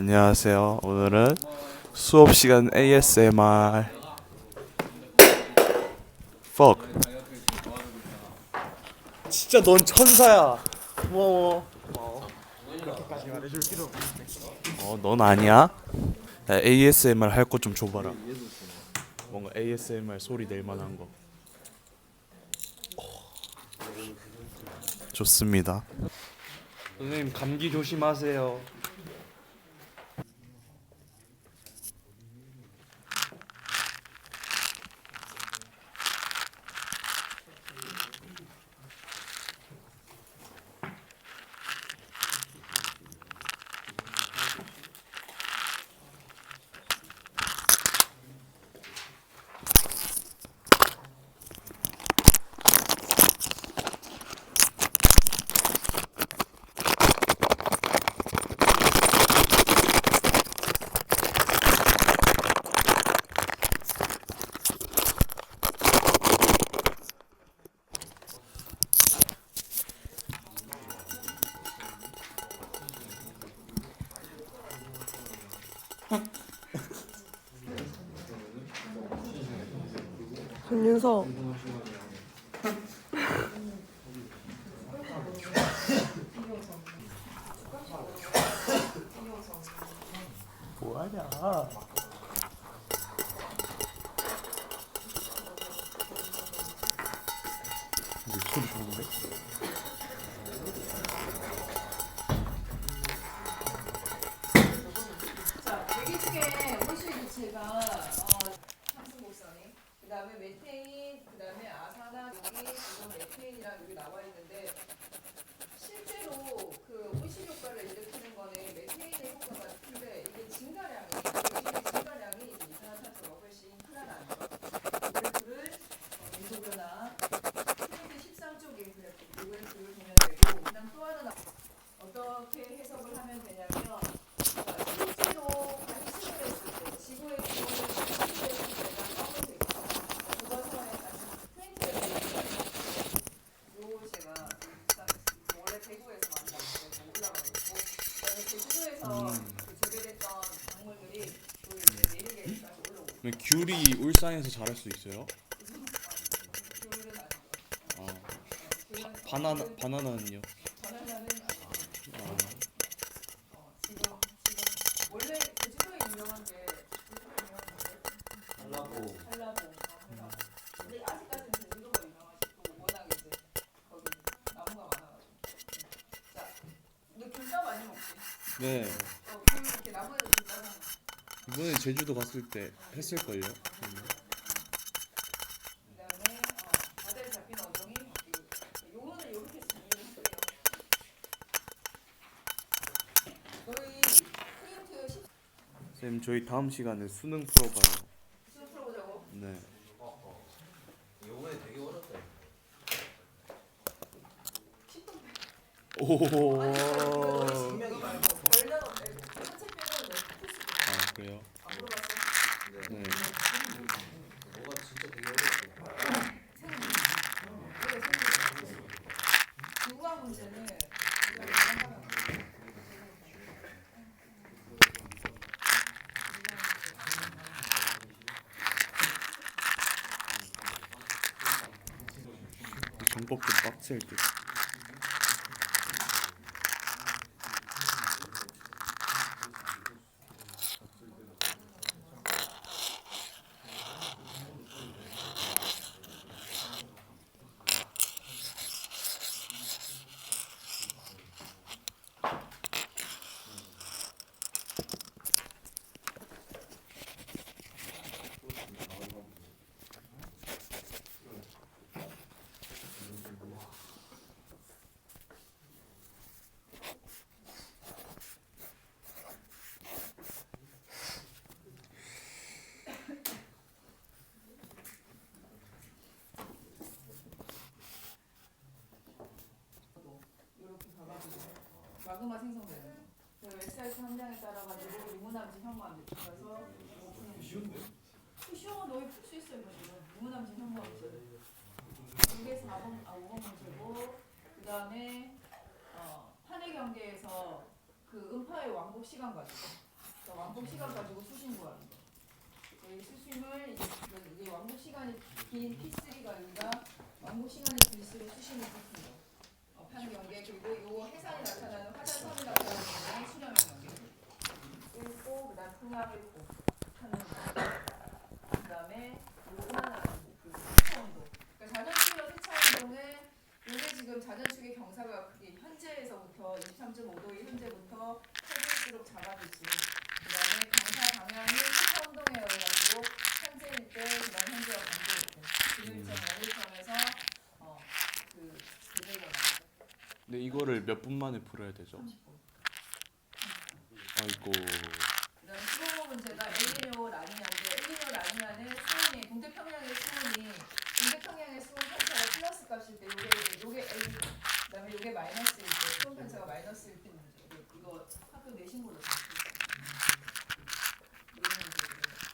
안녕하세요. 오늘은 수업 시간 ASMR. Fuck. 진짜 넌 천사야. 고마워. 어, 넌 아니야? 야, ASMR 할 거 좀 줘봐라. 뭔가 ASMR 소리 낼 만한 거. 좋습니다. 선생님 감기 조심하세요. 김윤서 뭐하냐? 소리 좋은데? 그 다음에 메테인, 그 다음에 아사나 여기 지금 메테인이랑 여기 나와 있는데 실제로 그 온실 효과를 일으키는 거는 메테인의 효과가 큰데 이게 증가량이 오실의 증가량이 이제 이산화탄소가 훨씬 크다는 거. 그래프를 어, 인도 변화 페이지 13 쪽에 그래프 이 그래프를 보면 되고 그다음 또 하나 어떻게 해석을 하면 되냐면 자, 실제로 관측을 했을 때 지구의 기온을 관측을 했을 때가 검은색 그것과의 관측 프린트를 요 제가 일단 원래 대구에서 만나고 올라가고 있고 그다음에 제주도에서 그 재배됐던 작물들이 또 이제 내리게 일단 귤이 울산에서 자랄 수 있어요? 아, 교류는 바나나 바나나는요? 아, 많이 먹지? 네. 어, 귤 이렇게 나무에서 귤 따서 이번에 제주도 갔을 때 했을 걸요. 그다음에 어, 바다에 잡힌 어종이 바뀌고 요거는 요렇게 정리를 할게요. 너희 프린트 10쌤 저희 다음 시간에 수능 풀어봐요. 수능 풀어보자고. 네. 요번에 되게 어렵다. 오. 분명히 말고. 별난 없네. 한책 빼고는 너무 풀수 있어. 아 그래요? 안 물어봤어? 네. 뭐가 진짜 되게 어렵다. 그래, 생각해. 중요한 문제는 우리가 예상하면 안 돼. 전법 좀 빡칠 듯. 마그마 생성되는 거. 그 웹사이트 함량에 따라 가지고 유무남지 현무암지 그래서 뭐 그냥 쉬운데? 쉬워 너희 풀 수 있어요 이거 지금 유무남지 현무암지 이게 4번 아 5번 문제고 그 다음에 어, 판의 경계에서 그 음파의 왕복 시간 가지고 자, 왕복 시간 가지고 수신 구하는 거. 이 수심을 이제 이게 왕복 시간이 긴 P3가 아니라 왕복 시간이 길수록 수심이 깊은 거. 어, 판 경계 그리고 요 해산이 나타나는 화산섬이 나타나는 경우는 수령의 경계. 읽고 그다음 풍압 읽고 하는 거. 그다음에 요만한 그. 그러니까 자전축과 세차 운동은 요게 지금 자전축의 경사가 크게 현재에서부터 23.5도의 현재부터 해질수록 작아질수록 그다음에 경사 방향이 세차 운동에 의해가지고 현재일 때 그다음 현재와 반대일 때 지금 1.5m에서 어그 그대가 나왔어. 근데 이거를 몇 분 만에 풀어야 되죠? 30분. 아이고. 그다음 15번 문제가 엘니뇨 라니냐인데 엘니뇨 라니냐는 수온이 동태평양의 수온이 동태평양의 수온 편차가 플러스 값일 때 요게 요게 엘 그다음에 요게 마이너스일 때 수온 편차가 마이너스일 때 문제 이거- 학교 내신 걸로는 이제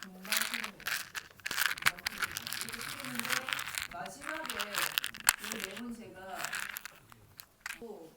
금방 풀립니다. 금방 풀립니다. 이렇게 풀리는데 마지막에 이 네 문제가 또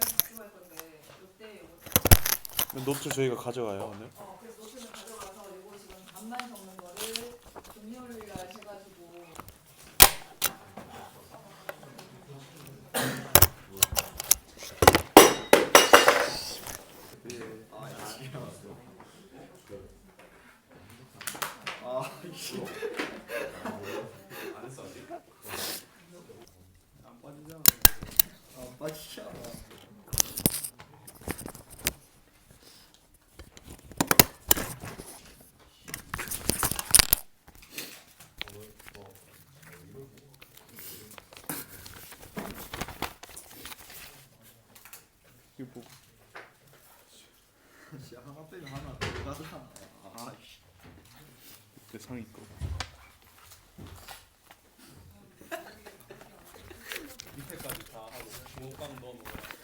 답적할 건데 요때 요거 노트 저희가 가져가요 오늘. 어 그래서 노트는 가져가서 요거 지금 반만 적는 거를 금요일 날 해가지고 아? 안 빠지잖아. 안 빠지잖아. 이거 뭐 씨 하나 빼면 하나 들어가잖아. 아 씨. 내 상이 거. 밑에까지 다 하고 주먹빵 넣어 먹어라.